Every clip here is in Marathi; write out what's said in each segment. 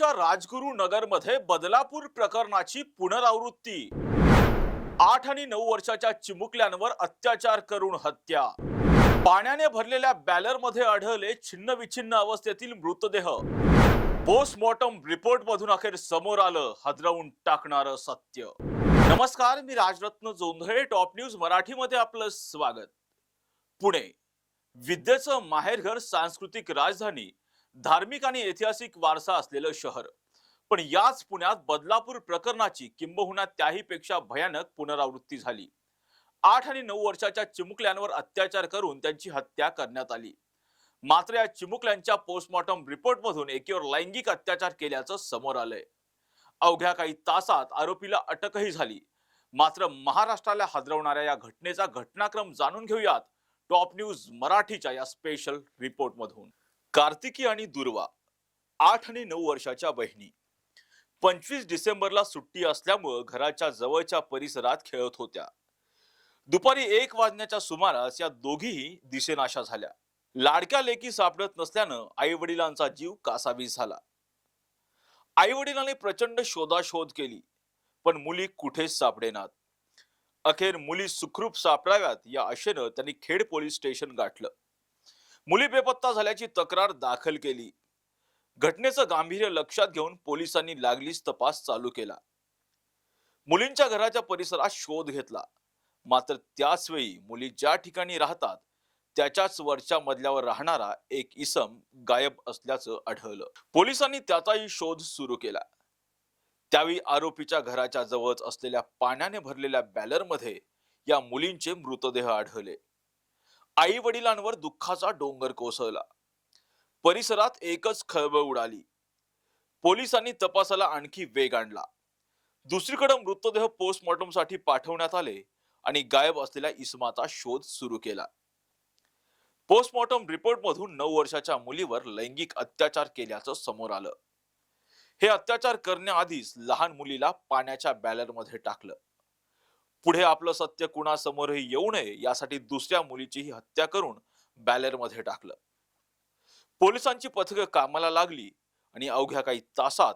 पुण्याच्या राजगुरू नगरमध्ये बदलापूर प्रकरणाची पुनरावृत्ती. आठ आणि नऊ वर्षाच्या चिमुकल्यांवर अत्याचार करून हत्या. पाण्याने भरलेल्या बॅलरमध्ये आढळले छिन्न विछिन्न अवस्थेतील मृतदेह. पोस्टमॉर्टम रिपोर्ट मधून अखेर समोर आलं हदरवून टाकणारं सत्य. नमस्कार मी राजरत्न जोंधळे टॉप न्यूज मराठीमध्ये आपलं स्वागत. पुणे. विद्येचं माहेरघर सांस्कृतिक राजधानी. धार्मिक आणि ऐतिहासिक वारसा असलेलं शहर. पण याच पुण्यात बदलापूर प्रकरणाची किंबहुना त्याहीपेक्षा भयानक पुनरावृत्ती झाली. आठ आणि नऊ वर्षाच्या चिमुकल्यांवर अत्याचार करून त्यांची हत्या करण्यात आली. मात्र या चिमुकल्यांच्या पोस्टमॉर्टम रिपोर्ट मधून एकीवर लैंगिक अत्याचार केल्याचं समोर आलंय. अवघ्या काही तासात आरोपीला अटकही झाली. मात्र महाराष्ट्राला हादरवणाऱ्या या घटनेचा घटनाक्रम जाणून घेऊयात. टॉप न्यूज मराठीच्या या स्पेशल रिपोर्ट मधून कार्तिकी आणि दुर्वा आठ आणि नऊ वर्षाच्या बहिणी. पंचवीस डिसेंबरला सुट्टी असल्यामुळं घराच्या जवळच्या परिसरात खेळत होत्या. दुपारी एक वाजण्याच्या सुमारास या दोघीही दिसेनाशा झाल्या. लाडक्या लेकी सापडत नसल्यानं आई वडिलांचा जीव कासावीस झाला. आई वडिलांनी प्रचंड शोधाशोध केली पण मुली कुठेच सापडेनात. अखेर मुली सुखरूप सापडाव्यात या आशेनं त्यांनी खेड पोलीस स्टेशन गाठलं. मुली बेपत्ता झाल्याची तक्रार दाखल केली. घटनेचं गांभीर्य लक्षात घेऊन पोलिसांनी लागलीच तपास चालू केला. मुलींच्या घराच्या परिसरात शोध घेतला. मात्र त्याच वेळी मुली ज्या ठिकाणी राहतात त्याच्याच वरच्या मजल्यावर राहणारा एक इसम गायब असल्याचं आढळलं. पोलिसांनी त्याचाही शोध सुरू केला. त्यावेळी आरोपीच्या घराच्या जवळच असलेल्या पाण्याने भरलेल्या बॅलरमध्ये या मुलींचे मृतदेह आढळले. आई वडिलांवर दुःखाचा डोंगर कोसळला. परिसरात एकच खळबळ उडाली. पोलिसांनी तपासाला आणखी वेग आणला. दुसरीकडे मृतदेह पोस्टमॉर्टमसाठी पाठवण्यात आले आणि गायब असलेल्या इसमाचा शोध सुरू केला. पोस्टमॉर्टम रिपोर्ट मधून नऊ वर्षाच्या मुलीवर लैंगिक अत्याचार केल्याचं समोर आलं. हे अत्याचार करण्याआधीच लहान मुलीला पाण्याच्या बॅलरमध्ये टाकलं. पुढे आपलं सत्य कुणासमोरही येऊ नये यासाठी दुसऱ्या मुलीचीही हत्या करून बॅलरमध्ये टाकलं. पोलिसांची पथकं कामाला लागली आणि अवघ्या काही तासात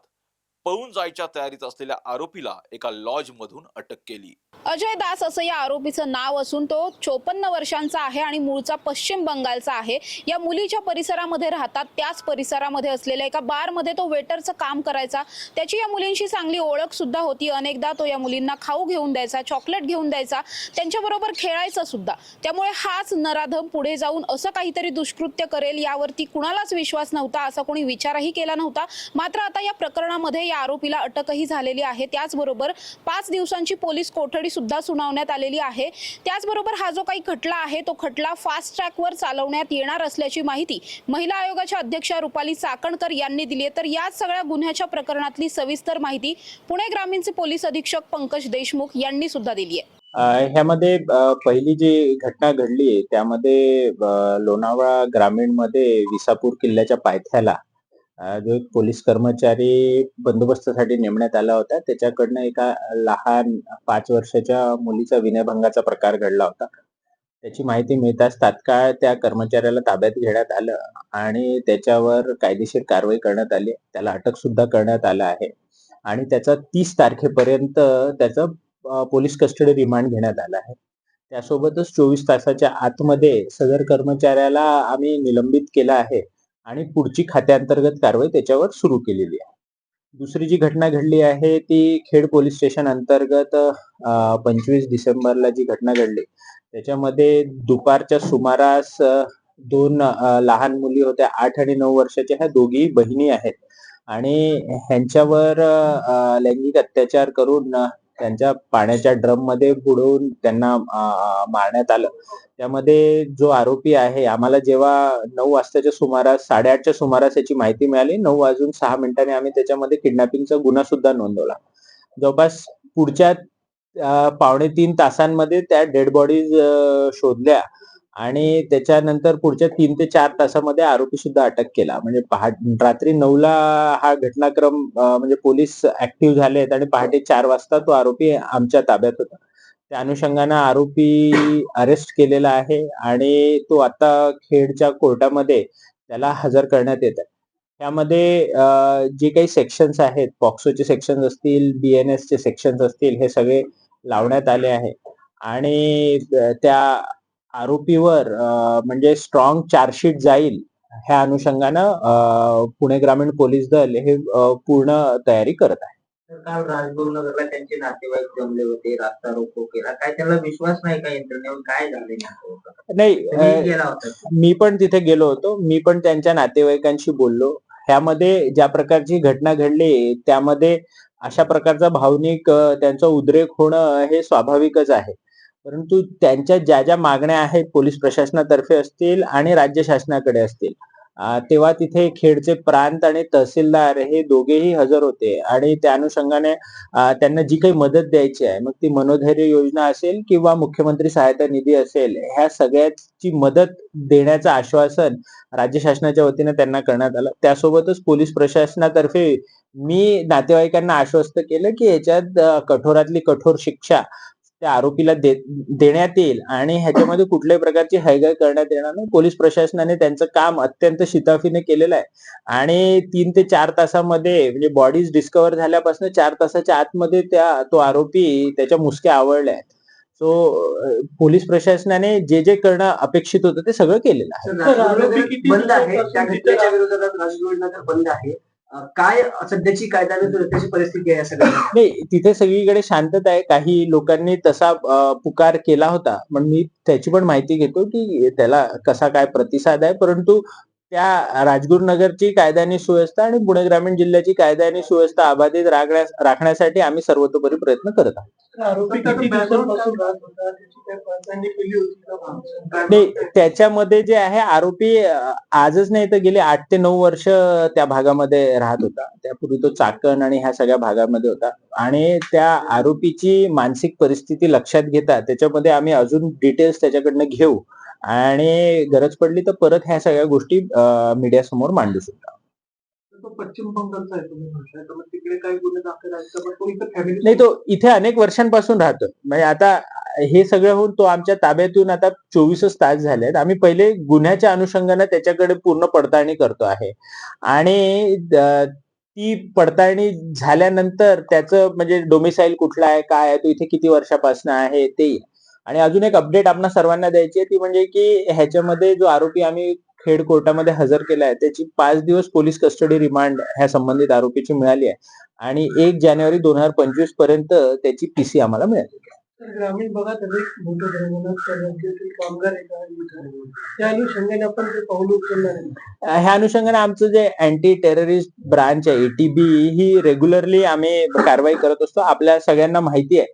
पळून जायच्या तयारीत असलेल्या आरोपीला एका लॉज मधून अटक केली. अजय दास असं या आरोपीचं नाव असून तो चोपन्न वर्षांचा आहे आणि मूळचा पश्चिम बंगालचा आहे. या मुलीच्या परिसरामध्ये राहतात. त्याच परिसरामध्ये असलेल्या एका बारमध्ये तो वेटरचं काम करायचा. त्याची या मुलींशी चांगली ओळख सुद्धा होती. अनेकदा तो या मुलींना खाऊ घेऊन द्यायचा चॉकलेट घेऊन द्यायचा त्यांच्याबरोबर खेळायचा सुद्धा. त्यामुळे हाच नराधम पुढे जाऊन असं काहीतरी दुष्कृत्य करेल यावरती कुणालाच विश्वास नव्हता असा कोणी विचारही केला नव्हता. मात्र आता या प्रकरणामध्ये या आरोपीला अटकही झालेली आहे. त्याचबरोबर पाच दिवसांची पोलीस कोठडी सुद्धा सुनावण्यात आलेली आहे. त्याचबरोबर हा जो काही खटला आहे तो खटला फास्ट ट्रॅकवर चालवण्यात येणार असल्याची माहिती महिला आयोगाच्या अध्यक्षा रुपाली चाकणकर यांनी दिली आहे. तर याच सगळ्या गुन्ह्याच्या प्रकरणातली सविस्तर माहिती पुणे ग्रामीणचे पोलीस अधीक्षक पंकज देशमुख यांनी सुद्धा दिली आहे. ह्यामध्ये पहिली जी घटना घडली त्यामध्ये लोणावळा ग्रामीणमध्ये विसापूर किल्ल्याच्या पायथ्याला जो एक पोलीस कर्मचारी बंदोबस्तासाठी नेमण्यात आला होता. त्याच्याकडनं एका लहान पाच वर्षाच्या मुलीचा विनयभंगाचा प्रकार घडला होता. त्याची माहिती मिळताच तात्काळ त्या कर्मचाऱ्याला ताब्यात घेण्यात आलं आणि त्याच्यावर कायदेशीर कारवाई करण्यात आली. त्याला अटक सुद्धा करण्यात आला आहे. आणि त्याचा तीस तारखेपर्यंत त्याचं पोलीस कस्टडी रिमांड घेण्यात आला आहे. त्यासोबतच चोवीस तासाच्या आतमध्ये सदर कर्मचाऱ्याला आम्ही निलंबित केलं आहे. आणि पुढची खात्याअंतर्गत कारवाई त्याच्यावर सुरू केलेली आहे. दुसरी जी घटना घडली आहे ती खेड पोलीस स्टेशन अंतर्गत पंचवीस डिसेंबरला जी घटना घडली त्याच्यामध्ये दुपारच्या सुमारास दोन लहान मुली होत्या आठ आणि नऊ वर्षाच्या ह्या दोघी बहिणी आहेत. आणि ह्यांच्यावर लैंगिक अत्याचार करून त्यांच्या पाण्याच्या ड्रममध्ये बुडवून त्यांना मारण्यात आलं. त्यामध्ये जो आरोपी आहे आम्हाला जेव्हा नऊ वाजताच्या सुमारास साडेआठच्या सुमारास याची माहिती मिळाली. नऊ वाजून सहा मिनिटांनी आम्ही त्याच्यामध्ये किडनॅपिंगचा गुन्हा सुद्धा नोंदवला. जवळपास पुढच्या पावणे तीन तासांमध्ये त्या डेड बॉडीज शोधल्या. आणि त्याच्यानंतर पुढच्या तीन ते चार तासामध्ये आरोपी सुद्धा अटक केला. म्हणजे पहाट रात्री नऊला हा घटनाक्रम म्हणजे पोलीस ऍक्टिव्ह झालेत आणि पहाटे चार वाजता तो आरोपी आमच्या ताब्यात होता. त्या अनुषंगानं आरोपी अरेस्ट केलेला आहे आणि तो आता खेडच्या कोर्टामध्ये त्याला हजर करण्यात येत आहे. त्यामध्ये जे काही सेक्शन्स आहेत पॉक्सोचे सेक्शन्स असतील बीएनएस चे सेक्शन्स असतील हे सगळे लावण्यात आले आहे. आणि त्या आरोपीवर म्हणजे स्ट्रॉंग चार्जशीट जाईल ह्या अनुषंगानं पुणे ग्रामीण पोलीस दल हे पूर्ण तयारी करत आहे. काल राजगुरुनगरला त्यांचे नातेवाईक जमले होते रास्ता रोको केला. काय त्यांना विश्वास नाही का यंत्रणेवर? काय झाले? नाही मी पण तिथे गेलो होतो. मी पण त्यांच्या नातेवाईकांशी बोललो. ह्यामध्ये ज्या प्रकारची घटना घडली त्यामध्ये अशा प्रकारचा भावनिक त्यांचा उद्रेक होणं हे स्वाभाविकच आहे. परंतु त्यांच्या ज्या ज्या मागण्या आहेत पोलीस प्रशासनातर्फे असतील आणि राज्य शासनाकडे असतील तेव्हा तिथे खेडचे प्रांत आणि तहसीलदार हे दोघेही हजर होते. आणि त्या अनुषंगाने त्यांना जी काही मदत द्यायची आहे मग ती मनोधैर्य योजना असेल किंवा मुख्यमंत्री सहायता निधी असेल ह्या सगळ्याची मदत देण्याचं आश्वासन राज्य शासनाच्या वतीने त्यांना करण्यात आलं. त्यासोबतच पोलीस प्रशासनातर्फे मी नातेवाईकांना आश्वस्त केलं की याच्यात कठोरातली कठोर शिक्षा त्या आरोपीला दे देण्यात येईल आणि ह्याच्यामध्ये कुठल्याही प्रकारची हयगय करण्यात येणार नाही. पोलीस प्रशासनाने त्यांचं काम अत्यंत शिताफीने केलेलं आहे. आणि तीन ते चार तासामध्ये म्हणजे बॉडीज डिस्कवर झाल्यापासून चार तासाच्या आतमध्ये त्या तो आरोपी त्याच्या मुसक्या आवळल्या आहेत. सो पोलीस प्रशासनाने जे जे करणं अपेक्षित होतं ते सगळं केलेलं आहे. बंद आहे. काय सध्याची कायद्याने सुरक्षेची परिस्थिती आहे सगळ्या नाही तिथे सगळीकडे शांतता आहे. काही लोकांनी तसा पुकार केला होता. पण मी त्याची पण माहिती घेतो की त्याला कसा काय प्रतिसाद आहे. परंतु त्या राजगुरुनगरची कायद्याने सुव्यवस्था आणि पुणे ग्रामीण जिल्ह्याची कायद्याने सुव्यवस्था अबाधित राखण्यास राखण्यासाठी आम्ही सर्वतोपरी प्रयत्न करत आहोत. त्याच्यामध्ये जे आहे आरोपी आजच नाही तर गेले आठ ते नऊ वर्ष त्या भागामध्ये राहत होता. त्यापूर्वी तो चाकण आणि ह्या सगळ्या भागामध्ये होता. आणि त्या आरोपीची मानसिक परिस्थिती लक्षात घेता त्याच्यामध्ये आम्ही अजून डिटेल्स त्याच्याकडनं घेऊ. आणि गरज पडली तर परत ह्या सगळ्या गोष्टी मीडिया समोर मांडू शकतो. पश्चिम बंगालचा आहे तिकडे काही गुन्हे दाखल नाही तो इथे अनेक वर्षांपासून राहतो म्हणजे आता हे सगळं होऊन तो आमच्या ताब्यातून आता चोवीसच तास झाले आहेत आम्ही पहिले गुन्ह्याच्या अनुषंगाने त्याच्याकडे पूर्ण पडताळणी करतो आहे. आणि ती पडताळणी झाल्यानंतर त्याचं म्हणजे डोमिसाईल कुठला आहे काय आहे तो इथे किती वर्षापासून आहे ते. आणि अजून एक अपडेट आपल्या सर्वांना द्यायची आहे ती म्हणजे की ह्याच्यामध्ये जो आरोपी आम्ही खेड कोर्टामध्ये हजर केला आहे त्याची पाच दिवस पोलीस कस्टडी रिमांड ह्या संबंधित आरोपीची मिळाली आहे. आणि एक जानेवारी दोन हजार पंचवीसपर्यंत त्याची पीसी आम्हाला मिळाली ग्रामीण भागात अनेक मोठे धर्मनाथ त्या राज्यातील कामगार. त्या अनुषंगाने आपण ते पाऊल उचलणार आहे. ह्या अनुषंगाने आमचं जे अँटी टेररिस्ट ब्रांच आहे एटीबी ही रेग्युलरली आम्ही कारवाई करत असतो. आपल्या सगळ्यांना माहिती आहे.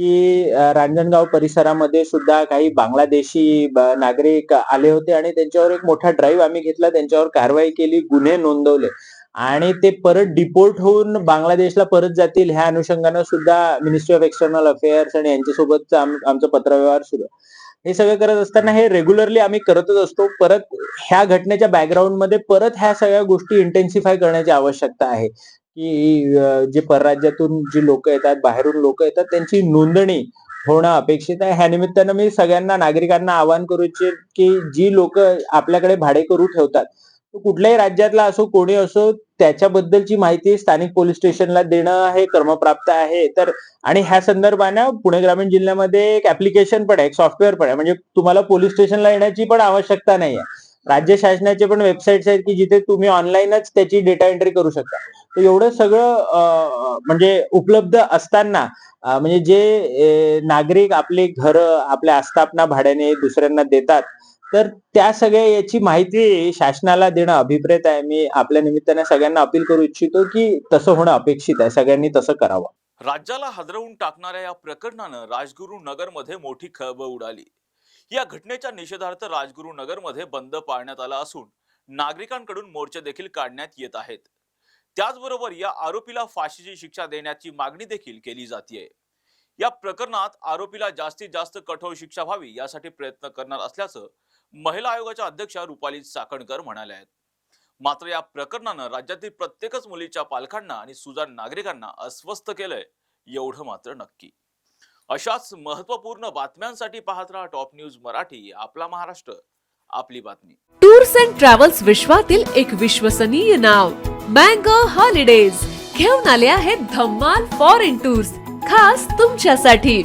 की रांजणगाव परिसरामध्ये सुद्धा काही बांगलादेशी नागरिक आले होते आणि त्यांच्यावर एक मोठा ड्राईव्ह आम्ही घेतला. त्यांच्यावर कारवाई केली गुन्हे नोंदवले. आणि ते परत डिपोर्ट होऊन बांगलादेशला परत जातील ह्या अनुषंगानं सुद्धा मिनिस्ट्री ऑफ एक्सटर्नल अफेअर्स आणि यांच्यासोबत आमचं पत्रव्यवहार सुरू हे सगळं करत असताना हे रेग्युलरली आम्ही करतच असतो. परत ह्या घटनेच्या बॅकग्राऊंडमध्ये परत ह्या सगळ्या गोष्टी इंटेन्सिफाय करण्याची आवश्यकता आहे. की जे परराज्यातून जी लोक येतात बाहेरून लोक येतात त्यांची नोंदणी होणं अपेक्षित आहे. ह्या निमित्तानं मी सगळ्यांना नागरिकांना आवाहन करू इच्छित की जी लोक आपल्याकडे भाडे करू ठेवतात कुठल्याही राज्यातला असो कोणी असो त्याच्याबद्दलची माहिती स्थानिक पोलीस स्टेशनला देणं हे कर्मप्राप्त आहे. तर आणि ह्या संदर्भानं पुणे ग्रामीण जिल्ह्यामध्ये एक ऍप्लिकेशन पण आहे एक सॉफ्टवेअर पण आहे. म्हणजे तुम्हाला पोलीस स्टेशनला येण्याची पण आवश्यकता नाही आहे. राज्य शासनाचे पण वेबसाईट्स आहेत की जिथे तुम्ही ऑनलाईनच त्याची डेटा एंट्री करू शकता. तर एवढं सगळं म्हणजे उपलब्ध असताना म्हणजे जे नागरिक आपले घर आपल्या आस्थापना भाड्याने दुसऱ्यांना देतात तर त्या सगळ्या याची माहिती शासनाला देणं अभिप्रेत आहे. मी आपल्या निमित्ताने सगळ्यांना अपील करू इच्छितो की तसं होणं अपेक्षित आहे. सगळ्यांनी तसं करावं. राज्याला हादरवून टाकणाऱ्या या प्रकरणानं राजगुरू नगरमध्ये मोठी खळबळ उडाली. या घटनेच्या निषेधार्थ राजगुरू नगरमध्ये बंद पाळण्यात आला असून नागरिकांकडून मोर्चे देखील काढण्यात येत आहेत. त्याचबरोबर या आरोपीला फाशीची शिक्षा देण्याची मागणी देखील केली जाते या प्रकरणात आरोपीला जास्तीत जास्त कठोर शिक्षा व्हावी यासाठी प्रयत्न करणार असल्याचं महिला आयोगाच्या अध्यक्षा रुपाली चाकणकर म्हणाल्या आहेत मात्र या प्रकरणानं राज्यातील प्रत्येकच मुलीच्या पालकांना आणि सुजाण नागरिकांना अस्वस्थ केलंय एवढं मात्र नक्की. अशाच महत्त्वपूर्ण बातम्यांसाठी पाहत राहा टॉप न्यूज मराठी आपला महाराष्ट्र. आपली बातमी. टूर्स अँड ट्रॅव्हल्स विश्वातील एक विश्वसनीय नाव मँगो हॉलिडेज. घेऊन आले आहेत धम्माल फॉरेन टूर्स खास तुमच्यासाठी.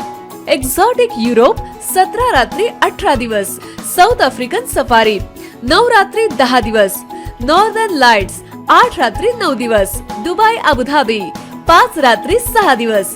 एक्झॉटिक युरोप सतरा रात्री अठरा दिवस. South African safari. नऊ रात्री दहा दिवस. नॉर्दर्न लाइट्स आठ रात्री नऊ दिवस. Dubai Abu Dhabi. पाच रात्री सहा दिवस.